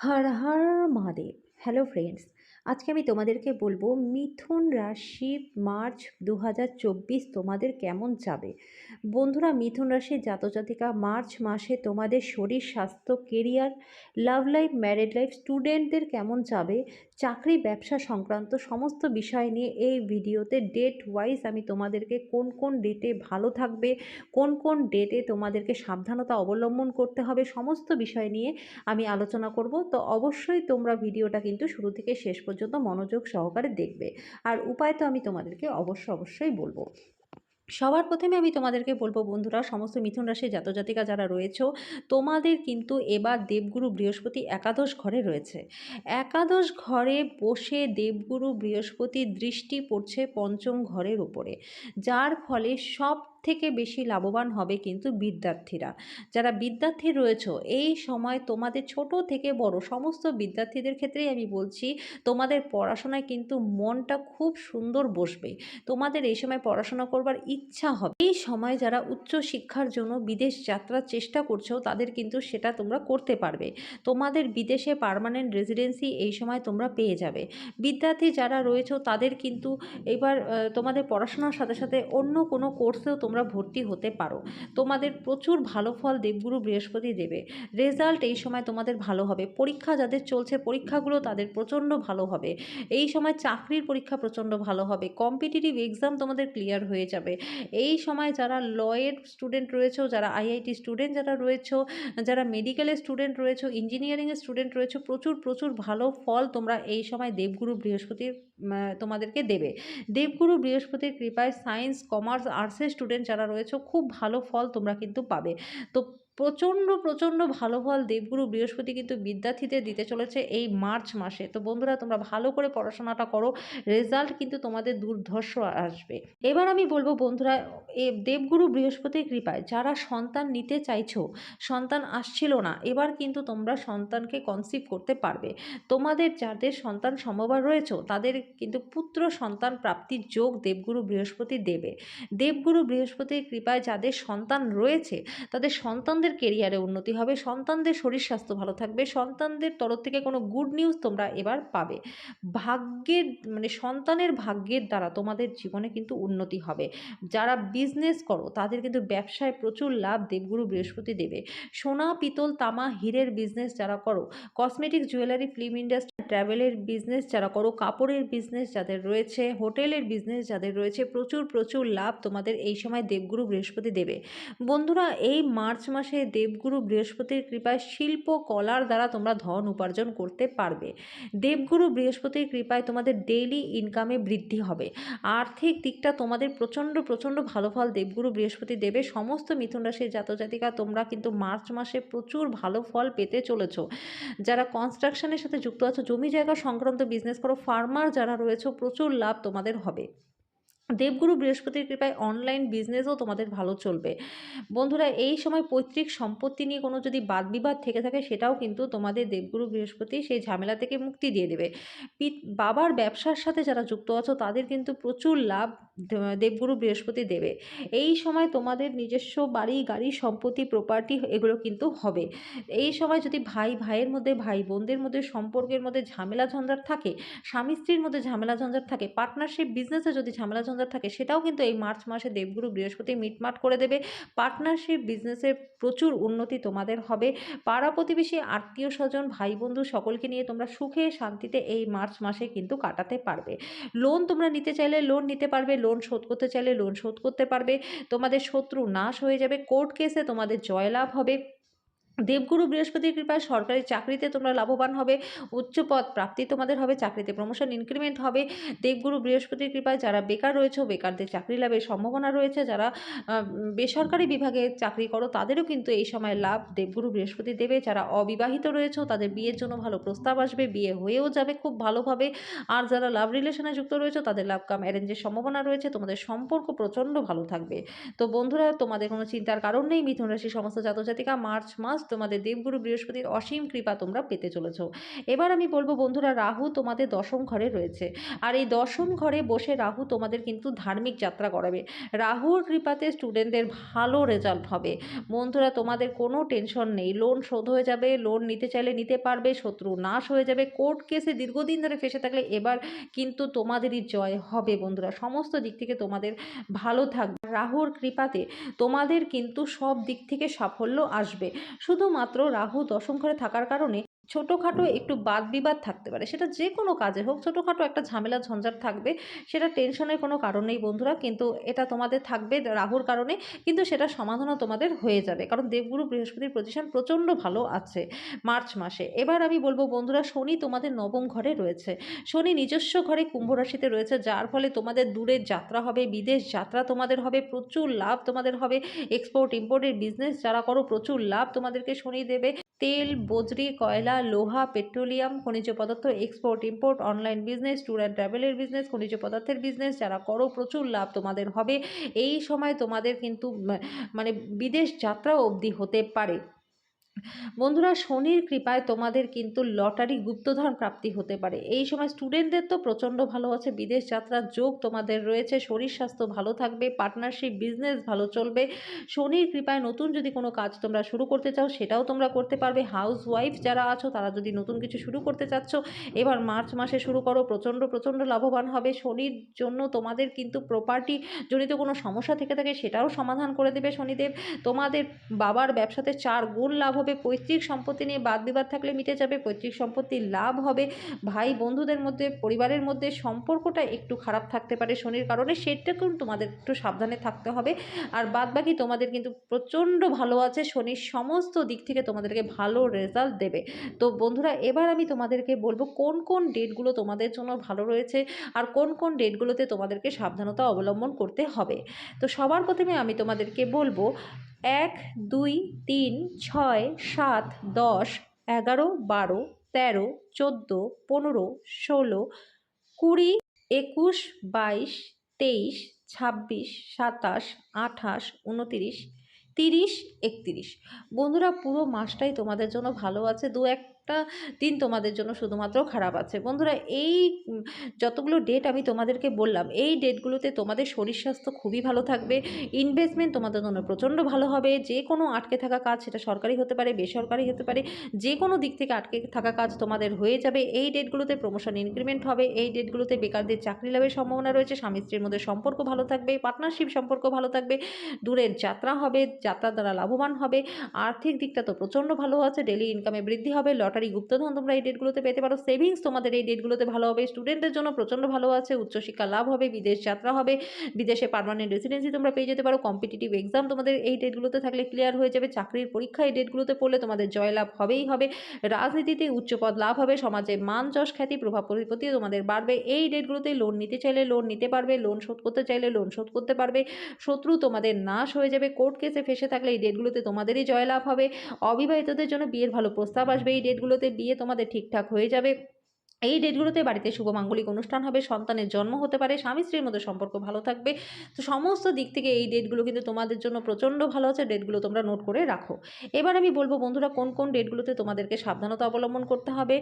Har Har Mahadev. Hello friends আজকে আমি তোমাদেরকে বলব মিথুন রাশি মার্চ দু হাজার চব্বিশ তোমাদের কেমন যাবে? বন্ধুরা, মিথুন রাশির জাতজাতিকা মার্চ মাসে তোমাদের শরীর, স্বাস্থ্য career love life married life স্টুডেন্টদের কেমন যাবে? চাকরি, ব্যবসা সংক্রান্ত সমস্ত বিষয় নিয়ে এই ভিডিওতে ডেট ওয়াইজ আমি তোমাদেরকে কোন কোন ডেটে ভালো থাকবে, কোন কোন ডেটে তোমাদেরকে সাবধানতা অবলম্বন করতে হবে, সমস্ত বিষয় নিয়ে আমি আলোচনা করব। তো অবশ্যই তোমরা ভিডিওটা কিন্তু শুরু থেকে শেষ পর্যন্ত মনোযোগ সহকারে দেখবে। আর উপায় তো আমি তোমাদেরকে অবশ্য অবশ্যই বলব। সবার প্রথমে আমি তোমাদেরকে বলব বন্ধুরা, সমস্ত মিথুন রাশির জাতজাতিকা যারা রয়েছে, তোমাদের কিন্তু এবার দেবগুরু বৃহস্পতি একাদশ ঘরে রয়েছে। একাদশ ঘরে বসে দেবগুরু বৃহস্পতির দৃষ্টি পড়ছে পঞ্চম ঘরের উপরে, যার ফলে সব থেকে বেশি লাভবান হবে কিন্তু বিদ্যার্থীরা। যারা বিদ্যার্থী রয়েছে, এই সময় তোমাদের ছোট থেকে বড় সমস্ত বিদ্যার্থীদের ক্ষেত্রেই আমি বলছি, তোমাদের পড়াশোনায় কিন্তু মনটা খুব সুন্দর বসবে। তোমাদের এই সময় পড়াশোনা করবার ইচ্ছা হবে। এই সময় যারা উচ্চ শিক্ষার জন্য বিদেশ যাত্রার চেষ্টা করছ, তাদের কিন্তু সেটা তোমরা করতে পারবে। তোমাদের বিদেশে পারমানেন্ট রেসিডেন্সি এই সময় তোমরা পেয়ে যাবে। বিদ্যার্থী যারা রয়েছে, তাদের কিন্তু এবার তোমাদের পড়াশোনার সাথে সাথে অন্য কোনো কোর্সেও তোমরা ভর্তি হতে পারো। তোমাদের প্রচুর ভালো ফল দেবগুরু বৃহস্পতি দেবে। রেজাল্ট এই সময় তোমাদের ভালো হবে। পরীক্ষা যাদের চলছে, পরীক্ষাগুলো তাদের প্রচণ্ড ভালো হবে। এই সময় চাকরির পরীক্ষা প্রচণ্ড ভালো হবে। কম্পিটিটিভ এক্সাম তোমাদের ক্লিয়ার হয়ে যাবে। এই সময় যারা লয়ের স্টুডেন্ট রয়েছে, যারা আইআইটি স্টুডেন্ট যারা রয়েছে, যারা মেডিকেলের স্টুডেন্ট রয়েছে, ইঞ্জিনিয়ারিংয়ের স্টুডেন্ট রয়েছে, প্রচুর প্রচুর ভালো ফল তোমরা এই সময় দেবগুরু বৃহস্পতির তোমাদেরকে দেবে। দেবগুরু বৃহস্পতির কৃপায় সায়েন্স, কমার্স, আর্টসের স্টুডেন্ট যারা রয়েছে খুব ভালো ফল তোমরা কিন্তু পাবে। তো প্রচণ্ড প্রচণ্ড ভালো ফল দেবগুরু বৃহস্পতি কিন্তু বিদ্যার্থীদের দিতে চলেছে এই মার্চ মাসে। তো বন্ধুরা, তোমরা ভালো করে পড়াশোনাটা করো, রেজাল্ট কিন্তু তোমাদের দুর্ধর্ষ আসবে। এবার আমি বলব বন্ধুরা, এ দেবগুরু বৃহস্পতির কৃপায় যারা সন্তান নিতে চাইছো, সন্তান আসছিল না, এবার কিন্তু তোমরা সন্তানকে কনসিভ করতে পারবে। তোমাদের যাদের সন্তান সম্ভব রয়েছে, তাদের কিন্তু পুত্র সন্তান প্রাপ্তির যোগ দেবগুরু বৃহস্পতি দেবে। দেবগুরু বৃহস্পতির কৃপায় যাদের সন্তান রয়েছে, তাদের সন্তানদের সন্তানদের কেরিয়ারে উন্নতি হবে। সন্তানদের শরীর স্বাস্থ্য ভালো থাকবে। সন্তানদের তরফ থেকে কোনো গুড নিউজ তোমরা এবার পাবে। ভাগ্যের মানে সন্তানের ভাগ্যের দ্বারা তোমাদের জীবনে কিন্তু উন্নতি হবে। যারা বিজনেস করো, তাদের কিন্তু ব্যবসায় প্রচুর লাভ দেবগুরু বৃহস্পতি দেবে। সোনা, পিতল, তামা, হীরের বিজনেস যারা করো কসমেটিক জুয়েলারি ফিল্ম ইন্ডাস্ট্রি ট্রাভেলের বিজনেস যারা করো, কাপড়ের বিজনেস যাদের রয়েছে হোটেলের বিজনেস যাদের রয়েছে, প্রচুর প্রচুর লাভ তোমাদের এই সময় দেবগুরু বৃহস্পতি দেবে। বন্ধুরা, এই মার্চ মাসে দেবগুরু বৃহস্পতির কৃপায় শিল্প, কলার দ্বারা তোমরা ধন উপার্জন করতে পারবে। দেবগুরু বৃহস্পতির কৃপায় তোমাদের ডেইলি ইনকামে বৃদ্ধি হবে। আর্থিক দিকটা তোমাদের প্রচণ্ড প্রচণ্ড ভালো ফল দেবগুরু বৃহস্পতি দেবে। সমস্ত মিথুন রাশির জাতজাতিকা তোমরা কিন্তু মার্চ মাসে প্রচুর ভালো ফল পেতে চলেছ। যারা কনস্ট্রাকশনের সাথে যুক্ত আছো, জমি জায়গা সংক্রান্ত বিজনেস করো ফার্মার যারা রয়েছে, প্রচুর লাভ তোমাদের হবে। দেবগুরু বৃহস্পতির কৃপায় অনলাইন বিজনেসও তোমাদের ভালো চলবে। বন্ধুরা, এই সময় পৈতৃক সম্পত্তি নিয়ে কোনো যদি বাদ বিবাদ থেকে থাকে, সেটাও কিন্তু তোমাদের দেবগুরু বৃহস্পতি সেই ঝামেলা থেকে মুক্তি দিয়ে দেবে। বাবার ব্যবসার সাথে যারা যুক্ত আছো, তাদের কিন্তু প্রচুর লাভ দেবগুরু বৃহস্পতি দেবে। এই সময় তোমাদের নিজস্ব বাড়ি, গাড়ি, সম্পত্তি প্রপার্টি এগুলো কিন্তু হবে। এই সময় যদি ভাই, ভাইয়ের মধ্যে, ভাই বোনদের মধ্যে, সম্পর্কের মধ্যে ঝামেলা ঝঞ্ঝাট থাকে, স্বামী স্ত্রীর মধ্যে ঝামেলা ঝঞ্ঝাট থাকে পার্টনারশিপ বিজনেসে যদি ঝামেলা ঝঞ্ঝাট থাকে, সেটাও কিন্তু এই মার্চ মাসে দেবগুরু বৃহস্পতি মিটমাট করে দেবে। পার্টনারশিপ বিজনেসের প্রচুর উন্নতি তোমাদের হবে। পাড়া প্রতিবেশী, আত্মীয় স্বজন, ভাই বন্ধু সকলকে নিয়ে তোমরা সুখে শান্তিতে এই মার্চ মাসে কিন্তু কাটাতে পারবে। লোন তোমরা নিতে চাইলে লোন নিতে পারবে। লোন শোধ করতে চাইলে লোন শোধ করতে পারবে। তোমাদের শত্রু নাশ হয়ে যাবে। কোর্ট কেসে তোমাদের জয়লাভ হবে। দেবগুরু বৃহস্পতির কৃপায় সরকারি চাকরিতে তোমরা লাভবান হবে, উচ্চ পদ প্রাপ্তি তোমাদের হবে, চাকরিতে প্রমোশন ইনক্রিমেন্ট হবে। দেবগুরু বৃহস্পতির কৃপায় যারা বেকার রয়েছে, বেকারদের চাকরি লাভের সম্ভাবনা রয়েছে। যারা বেসরকারি বিভাগে চাকরি করো, তাদেরও কিন্তু এই সময় লাভ দেবগুরু বৃহস্পতি দেবে। যারা অবিবাহিত রয়েছে, তাদের বিয়ের জন্য ভালো প্রস্তাব আসবে, বিয়ে হয়েও যাবে খুব ভালোভাবে। আর যারা লাভ রিলেশনে যুক্ত রয়েছে, তাদের লাভ কাম অ্যারেঞ্জের সম্ভাবনা রয়েছে, তোমাদের সম্পর্ক প্রচণ্ড ভালো থাকবে। তো বন্ধুরা, তোমাদের কোনো চিন্তার কারণ নেই, মিথুন রাশি সমস্ত জাতজাতিকা, মার্চ মাস তোমাদের দেবগুরু বৃহস্পতির অসীম কৃপা তোমরা পেতে চলেছো। এবার আমি বলব, বন্ধুরা, রাহু তোমাদের দশম ঘরে রয়েছে। আর এই দশম ঘরে বসে রাহু তোমাদের কিন্তু ধার্মিক যাত্রা করাবে। রাহুর কৃপাতে স্টুডেন্টদের ভালো রেজাল্ট হবে। বন্ধুরা, তোমাদের কোনো টেনশন নেই। লোন শোধ হয়ে যাবে লোন নিতে চাইলে নিতে পারবে, শত্রু নাশ হয়ে যাবে। কোর্ট কেসে দীর্ঘদিন ধরে ফেসে থাকলে এবার কিন্তু তোমাদেরই জয় হবে, বন্ধুরা। সমস্ত দিক থেকে তোমাদের ভালো থাকবে। রাহুর কৃপাতে তোমাদের কিন্তু সব দিক থেকে সাফল্য আসবে। শুধুমাত্র রাহু দশম ঘরে থাকার কারণে ছোটোখাটো একটু বাদ বিবাদ থাকতে পারে। সেটা যে কোনো কাজে হোক, ছোটোখাটো একটা ঝামেলা, ঝঞ্ঝাট থাকবে, সেটা টেনশনের কোনো কারণ নেই বন্ধুরা, কিন্তু এটা তোমাদের থাকবে রাহুর কারণে, কিন্তু সেটা সমাধানও তোমাদের হয়ে যাবে। কারণ দেবগুরু বৃহস্পতির পজিশন প্রচণ্ড ভালো আছে মার্চ মাসে। এবার আমি বলব বন্ধুরা, শনি তোমাদের নবম ঘরে রয়েছে। শনি নিজস্ব ঘরে কুম্ভ রাশিতে রয়েছে, যার ফলে তোমাদের দূরের যাত্রা হবে, বিদেশ যাত্রা তোমাদের হবে, প্রচুর লাভ তোমাদের হবে। এক্সপোর্ট ইম্পোর্টের বিজনেস যারা করো, প্রচুর লাভ তোমাদেরকে শনি দেবে। তেল, বজরি, কয়লা লোহা, পেট্রোলিয়াম, খনিজ পদার্থ export import online business tour and ট্রাভেলের বিজনেস খনিজ পদার্থের বিজনেস যারা করো প্রচুর লাভ তোমাদের হবে। এই সময় তোমাদের কিন্তু মানে বিদেশ যাত্রাও অবধি হতে পারে। বন্ধুরা, শনির কৃপায় তোমাদের কিন্তু লটারি গুপ্তধন প্রাপ্তি হতে পারে। এই সময় স্টুডেন্টদের তো প্রচণ্ড ভালো আছে, বিদেশ যাত্রার যোগ তোমাদের রয়েছে, শরীর স্বাস্থ্য ভালো থাকবে পার্টনারশিপ বিজনেস ভালো চলবে। শনির কৃপায় নতুন যদি কোনো কাজ তোমরা শুরু করতে চাও, সেটাও তোমরা করতে পারবে। হাউস ওয়াইফ যারা আছো, তারা যদি নতুন কিছু শুরু করতে চাচ্ছ, এবার মার্চ মাসে শুরু করো, প্রচণ্ড প্রচণ্ড লাভবান হবে। শনির জন্য তোমাদের কিন্তু প্রপার্টি জনিত কোনো সমস্যা থেকে থাকে, সেটাও সমাধান করে দেবে শনিদেব। তোমাদের বাবার ব্যবসাতে চার গুণ লাভ হবে। পৈতৃক সম্পত্তি নিয়ে বাদ বিবাদ থাকলে মিটে যাবে, পৈতৃক সম্পত্তির লাভ হবে। ভাই বন্ধুদের মধ্যে, পরিবারের মধ্যে সম্পর্কটা একটু খারাপ থাকতে পারে শনির কারণে সেটাকেও তোমাদের একটু সাবধানে থাকতে হবে। আর বাদ বাকি তোমাদের কিন্তু প্রচণ্ড ভালো আছে শনির সমস্ত দিক থেকে তোমাদেরকে ভালো রেজাল্ট দেবে। তো বন্ধুরা, এবার আমি তোমাদেরকে বলব কোন কোন ডেটগুলো তোমাদের জন্য ভালো রয়েছে আর কোন কোন ডেটগুলোতে তোমাদেরকে সাবধানতা অবলম্বন করতে হবে। তো সবার প্রথমে আমি তোমাদেরকে বলব এক, দুই, তিন, ছয়, সাত, দশ, এগারো, বারো, তেরো, চোদ্দ, পনেরো, ষোলো, কুড়ি, একুশ, বাইশ, তেইশ, ছাব্বিশ, সাতাশ, আঠাশ, উনতিরিশ, তিরিশ, একতিরিশ। বন্ধুরা, পুরো মাসটাই তোমাদের জন্য ভালো আছে। দু একটা দিন তোমাদের জন্য শুধুমাত্র খারাপ আছে। বন্ধুরা, এই যতগুলো ডেট আমি তোমাদেরকে বললাম, এই ডেটগুলোতে তোমাদের শরীর স্বাস্থ্য খুবই ভালো থাকবে। ইনভেস্টমেন্ট তোমাদের জন্য প্রচণ্ড ভালো হবে। যে কোনো আটকে থাকা কাজ সেটা সরকারি হতে পারে, বেসরকারি হতে পারে, যে কোনো দিক থেকে আটকে থাকা কাজ তোমাদের হয়ে যাবে। এই ডেটগুলোতে প্রমোশন ইনক্রিমেন্ট হবে। এই ডেটগুলোতে বেকারদের চাকরি লাভের সম্ভাবনা রয়েছে। স্বামী স্ত্রীর মধ্যে সম্পর্ক ভালো থাকবে পার্টনারশিপ সম্পর্ক ভালো থাকবে, দূরের যাত্রা হবে, যাত্রার দ্বারা লাভবান হবে। আর্থিক দিকটা তো প্রচণ্ড ভালো আছে ডেলি ইনকামে বৃদ্ধি হবে লটারি গুপ্তধন তোমরা এই ডেটগুলোতে পেতে পারো। সেভিংস তোমাদের এই ডেটগুলোতে ভালো হবে। স্টুডেন্টদের জন্য প্রচণ্ড ভালো আছে। উচ্চশিক্ষা লাভ হবে, বিদেশ যাত্রা হবে, বিদেশে পারমানেন্ট রেসিডেন্সি তোমরা পেয়ে যেতে পারো। কম্পিটিটিভ এক্সাম তোমাদের এই ডেটগুলোতে থাকলে ক্লিয়ার হয়ে যাবে। চাকরির পরীক্ষা এই ডেটগুলোতে পড়লে তোমাদের জয়লাভ হবেই হবে। রাজনীতিতে উচ্চপদ লাভ হবে। সমাজে মান যশ খ্যাতি, প্রভাব প্রতিপত্তি তোমাদের বাড়বে। এই ডেটগুলোতে লোন নিতে চাইলে লোন নিতে পারবে। লোন শোধ করতে চাইলে লোন শোধ করতে পারবে। শত্রু তোমাদের নাশ হয়ে যাবে। কোর্ট কেসে ফেসে থাকলে এই ডেটগুলোতে তোমাদেরই জয়লাভ হবে। অবিবাহিতদের জন্য বিয়ের ভালো প্রস্তাব আসবে। এই ডেটগুলোতে দিয়ে তোমাদের ঠিকঠাক হয়ে যাবে। এই ডেটগুলোতে বাড়িতে শুভ মাঙ্গলিক অনুষ্ঠান হবে, সন্তানের জন্ম হতে পারে, স্বামী স্ত্রীর মধ্যে সম্পর্ক ভালো থাকবে। তো সমস্ত দিক থেকে এই ডেটগুলো কিন্তু তোমাদের জন্য প্রচণ্ড ভালো আছে, ডেটগুলো তোমরা নোট করে রাখো। এবার আমি বলব বন্ধুরা কোন কোন ডেটগুলোতে তোমাদেরকে সাবধানতা অবলম্বন করতে হবে?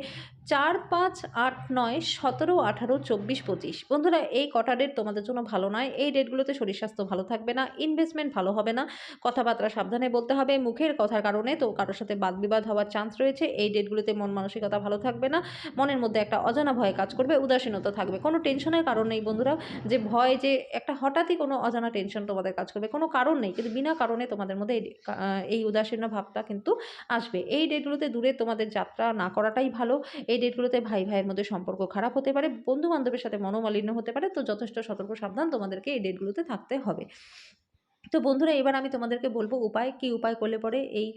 চার, পাঁচ, আট, নয়, সতেরো, আঠারো, চব্বিশ, পঁচিশ। বন্ধুরা, এই কটা ডেট তোমাদের জন্য ভালো নয়। এই ডেটগুলোতে শরীর স্বাস্থ্য ভালো থাকবে না ইনভেস্টমেন্ট ভালো হবে না। কথাবার্তা সাবধানে বলতে হবে, মুখের কথার কারণে তো কারোর সাথে বাদ বিবাদ হওয়ার চান্স রয়েছে। এই ডেটগুলোতে মন মানসিকতা ভালো থাকবে না, মনের মধ্যে একটা অজানা ভয় কাজ করবে, উদাসীনতা থাকবে। কোনো টেনশনের কারণ নেই বন্ধুরা, যে ভয়, যে একটা হঠাৎই কোনো অজানা টেনশন তোমাদের কাজ করবে, কোনো কারণ নেই। কিন্তু বিনা কারণে তোমাদের মধ্যে এই উদাসীন ভাবটা কিন্তু আসবে। এই ডেটগুলোতে দূরে তোমাদের যাত্রা না করাটাই ভালো। এই ডেটগুলোতে ভাই ভাইয়ের মধ্যে সম্পর্ক খারাপ হতে পারে বন্ধু বান্ধবের সাথে মনোমালিন্য হতে পারে। তো যথেষ্ট সতর্ক সাবধান তোমাদেরকে এই ডেটগুলোতে থাকতে হবে। তো বন্ধুরা এবার আমি তোমাদেরকে বলব উপায় কি উপায় করলে পরে এই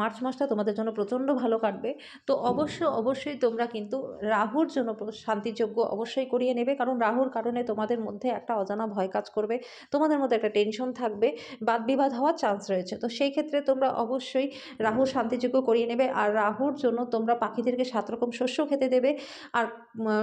মার্চ মাসটা তোমাদের জন্য প্রচণ্ড ভালো কাটবে। তো অবশ্য অবশ্যই তোমরা কিন্তু রাহুর জন্য শান্তিযোগ্য অবশ্যই করিয়ে নেবে। কারণ রাহুর কারণে তোমাদের মধ্যে একটা অজানা ভয় কাজ করবে তোমাদের মধ্যে একটা টেনশন থাকবে বাদ বিবাদ হওয়ার চান্স রয়েছে। তো সেই ক্ষেত্রে তোমরা অবশ্যই রাহুর শান্তিযোগ্য করিয়ে নেবে। আর রাহুর জন্য তোমরা পাখিদেরকে সাত রকম শস্য খেতে দেবে। আর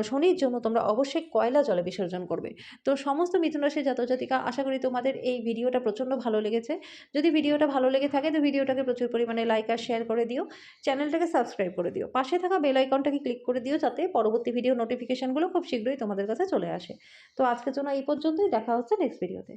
শনির জন্য তোমরা অবশ্যই কয়লা জলে বিসর্জন করবে। তো সমস্ত মিথুন রাশির জাতক জাতিকা আশা করি তোমাদের এই ভিডিওটা প্রচণ্ড ভালো লেগেছে। যদি ভিডিওটা ভালো লেগে থাকে, তো ভিডিওটাকে প্রচুর পরিমাণে লাইক আর শেয়ার করে দিও। চ্যানেলটাকে সাবস্ক্রাইব করে দিও। পাশে থাকা বেল আইকনটাকে ক্লিক করে দিও যাতে পরবর্তী ভিডিও নোটিফিকেশানগুলো খুব শীঘ্রই তোমাদের কাছে চলে আসে। তো আজকের জন্য এই পর্যন্তই। দেখা হচ্ছে নেক্সট ভিডিওতে